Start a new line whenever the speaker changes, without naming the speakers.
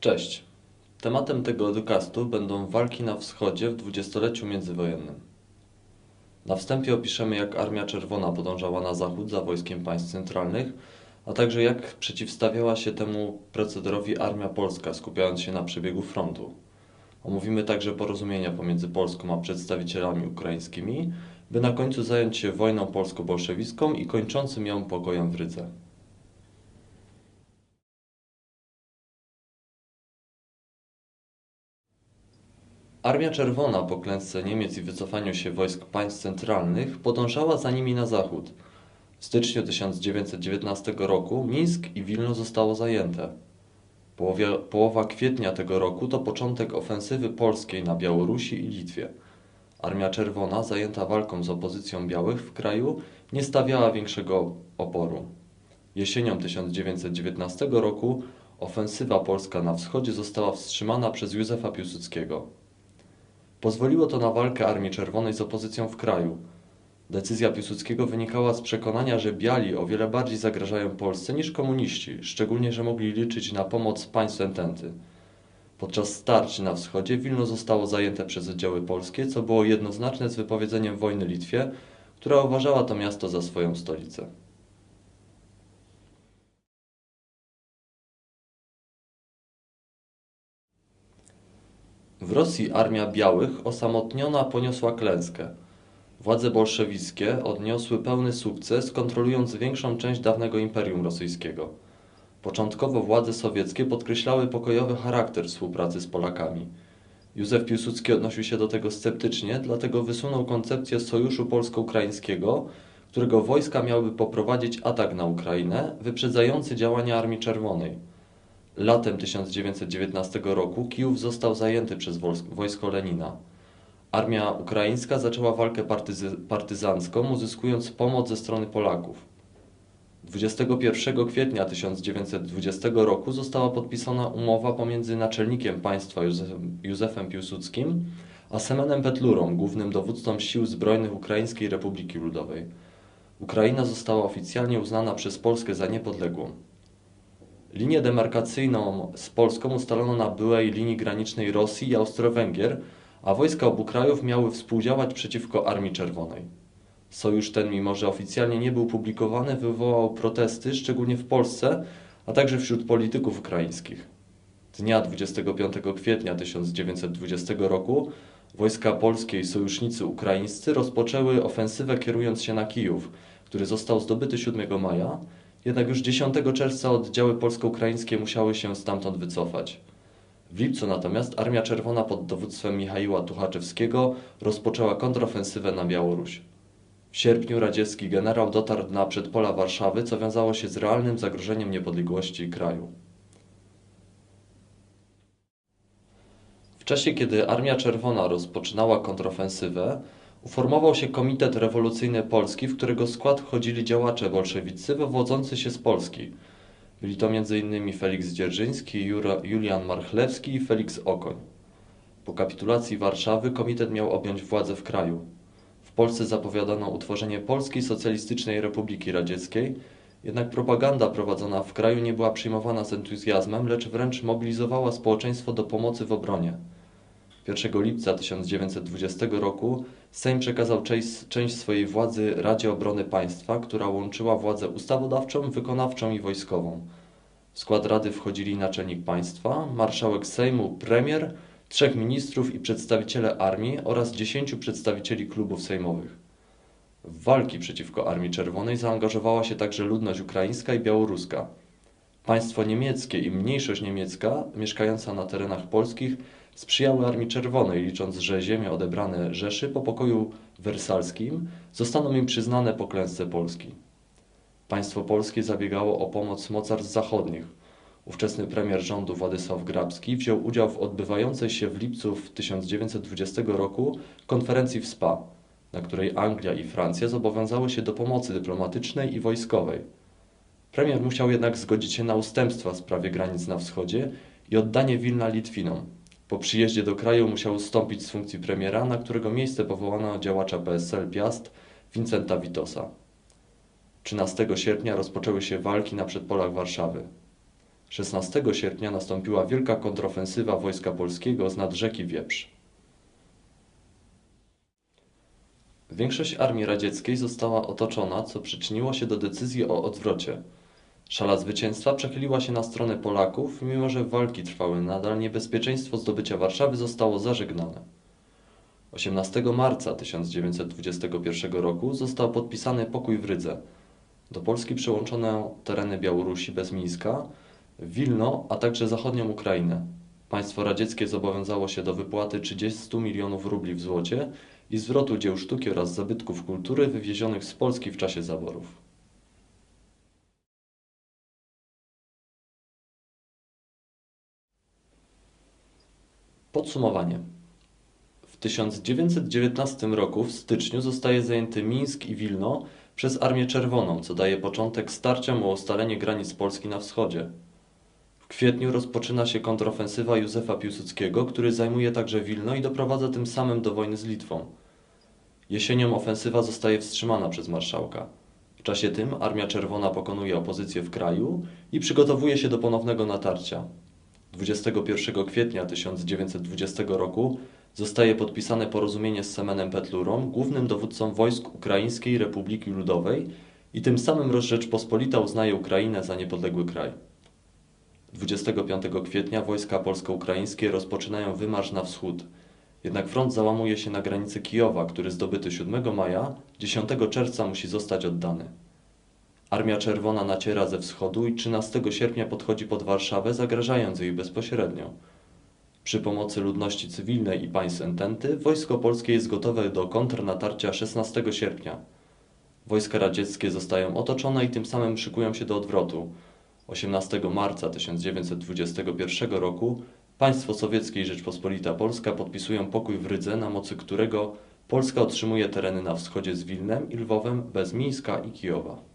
Cześć. Tematem tego podcastu będą walki na wschodzie w dwudziestoleciu międzywojennym. Na wstępie opiszemy, jak Armia Czerwona podążała na zachód za wojskiem państw centralnych, a także jak przeciwstawiała się temu procederowi Armia Polska, skupiając się na przebiegu frontu. Omówimy także porozumienia pomiędzy Polską a przedstawicielami ukraińskimi, by na końcu zająć się wojną polsko-bolszewicką i kończącym ją pokojem w Rydze. Armia Czerwona po klęsce Niemiec i wycofaniu się wojsk państw centralnych podążała za nimi na zachód. W styczniu 1919 roku Mińsk i Wilno zostało zajęte. Połowie, połowa kwietnia tego roku to początek ofensywy polskiej na Białorusi i Litwie. Armia Czerwona, zajęta walką z opozycją białych w kraju, nie stawiała większego oporu. Jesienią 1919 roku ofensywa polska na wschodzie została wstrzymana przez Józefa Piłsudskiego. Pozwoliło to na walkę Armii Czerwonej z opozycją w kraju. Decyzja Piłsudskiego wynikała z przekonania, że biali o wiele bardziej zagrażają Polsce niż komuniści, szczególnie, że mogli liczyć na pomoc państw ententy. Podczas starć na wschodzie Wilno zostało zajęte przez oddziały polskie, co było jednoznaczne z wypowiedzeniem wojny Litwie, która uważała to miasto za swoją stolicę. W Rosji armia białych osamotniona poniosła klęskę. Władze bolszewickie odniosły pełny sukces, kontrolując większą część dawnego Imperium Rosyjskiego. Początkowo władze sowieckie podkreślały pokojowy charakter współpracy z Polakami. Józef Piłsudski odnosił się do tego sceptycznie, dlatego wysunął koncepcję sojuszu polsko-ukraińskiego, którego wojska miałyby poprowadzić atak na Ukrainę, wyprzedzający działania Armii Czerwonej. Latem 1919 roku Kijów został zajęty przez wojsko Lenina. Armia ukraińska zaczęła walkę partyzy partyzancką, uzyskując pomoc ze strony Polaków. 21 kwietnia 1920 roku została podpisana umowa pomiędzy naczelnikiem państwa Józefem, Józefem Piłsudskim a Semenem Petlurą, głównym dowódcą sił zbrojnych Ukraińskiej Republiki Ludowej. Ukraina została oficjalnie uznana przez Polskę za niepodległą. Linię demarkacyjną z Polską ustalono na byłej linii granicznej Rosji i Austro-Węgier, a wojska obu krajów miały współdziałać przeciwko Armii Czerwonej. Sojusz ten, mimo że oficjalnie nie był publikowany, wywołał protesty, szczególnie w Polsce, a także wśród polityków ukraińskich. Dnia 25 kwietnia 1920 roku wojska polskie i sojusznicy ukraińscy rozpoczęły ofensywę kierując się na Kijów, który został zdobyty 7 maja, jednak już 10 czerwca oddziały polsko-ukraińskie musiały się stamtąd wycofać. W lipcu natomiast Armia Czerwona pod dowództwem Michaiła Tuchaczewskiego rozpoczęła kontrofensywę na Białoruś. W sierpniu radziecki generał dotarł na przedpola Warszawy, co wiązało się z realnym zagrożeniem niepodległości kraju. W czasie, kiedy Armia Czerwona rozpoczynała kontrofensywę, Uformował się Komitet Rewolucyjny Polski, w którego skład wchodzili działacze bolszewicy wywodzący się z Polski. Byli to m.in. Felix Dzierżyński, Jura, Julian Marchlewski i Felix Okoń. Po kapitulacji Warszawy komitet miał objąć władzę w kraju. W Polsce zapowiadano utworzenie Polskiej Socjalistycznej Republiki Radzieckiej, jednak propaganda prowadzona w kraju nie była przyjmowana z entuzjazmem, lecz wręcz mobilizowała społeczeństwo do pomocy w obronie. 1 lipca 1920 roku Sejm przekazał część, część swojej władzy Radzie Obrony Państwa, która łączyła władzę ustawodawczą, wykonawczą i wojskową. W skład Rady wchodzili naczelnik państwa, marszałek Sejmu, premier, trzech ministrów i przedstawiciele armii oraz dziesięciu przedstawicieli klubów sejmowych. W walki przeciwko Armii Czerwonej zaangażowała się także ludność ukraińska i białoruska. Państwo niemieckie i mniejszość niemiecka mieszkająca na terenach polskich sprzyjały Armii Czerwonej, licząc, że ziemie odebrane Rzeszy po pokoju wersalskim zostaną im przyznane po klęsce Polski. Państwo polskie zabiegało o pomoc mocarstw zachodnich. Ówczesny premier rządu Władysław Grabski wziął udział w odbywającej się w lipcu 1920 roku konferencji w SPA, na której Anglia i Francja zobowiązały się do pomocy dyplomatycznej i wojskowej. Premier musiał jednak zgodzić się na ustępstwa w sprawie granic na wschodzie i oddanie Wilna Litwinom. Po przyjeździe do kraju musiał ustąpić z funkcji premiera, na którego miejsce powołano działacza PSL Piast Wincenta Witosa. 13 sierpnia rozpoczęły się walki na przedpolach Warszawy. 16 sierpnia nastąpiła wielka kontrofensywa Wojska Polskiego z nad rzeki Wieprz. Większość armii radzieckiej została otoczona, co przyczyniło się do decyzji o odwrocie. Szala zwycięstwa przechyliła się na stronę Polaków, mimo że walki trwały nadal, niebezpieczeństwo zdobycia Warszawy zostało zażegnane. 18 marca 1921 roku został podpisany pokój w Rydze. Do Polski przyłączono tereny Białorusi bez Mińska, Wilno, a także zachodnią Ukrainę. Państwo radzieckie zobowiązało się do wypłaty 30 milionów rubli w złocie i zwrotu dzieł sztuki oraz zabytków kultury wywiezionych z Polski w czasie zaborów. Podsumowanie. W 1919 roku w styczniu zostaje zajęty Mińsk i Wilno przez Armię Czerwoną, co daje początek starciom o ustalenie granic Polski na wschodzie. W kwietniu rozpoczyna się kontrofensywa Józefa Piłsudskiego, który zajmuje także Wilno i doprowadza tym samym do wojny z Litwą. Jesienią ofensywa zostaje wstrzymana przez marszałka. W czasie tym Armia Czerwona pokonuje opozycję w kraju i przygotowuje się do ponownego natarcia. 21 kwietnia 1920 roku zostaje podpisane porozumienie z Semenem Petlurą, głównym dowódcą wojsk Ukraińskiej Republiki Ludowej i tym samym Rzeczpospolita uznaje Ukrainę za niepodległy kraj. 25 kwietnia wojska polsko-ukraińskie rozpoczynają wymarsz na wschód. Jednak front załamuje się na granicy Kijowa, który zdobyty 7 maja, 10 czerwca musi zostać oddany. Armia Czerwona naciera ze wschodu i 13 sierpnia podchodzi pod Warszawę, zagrażając jej bezpośrednio. Przy pomocy ludności cywilnej i państw ententy wojsko polskie jest gotowe do kontrnatarcia 16 sierpnia. Wojska radzieckie zostają otoczone i tym samym szykują się do odwrotu. 18 marca 1921 roku państwo sowieckie i Rzeczpospolita Polska podpisują pokój w Rydze, na mocy którego Polska otrzymuje tereny na wschodzie z Wilnem i Lwowem bez Mińska i Kijowa.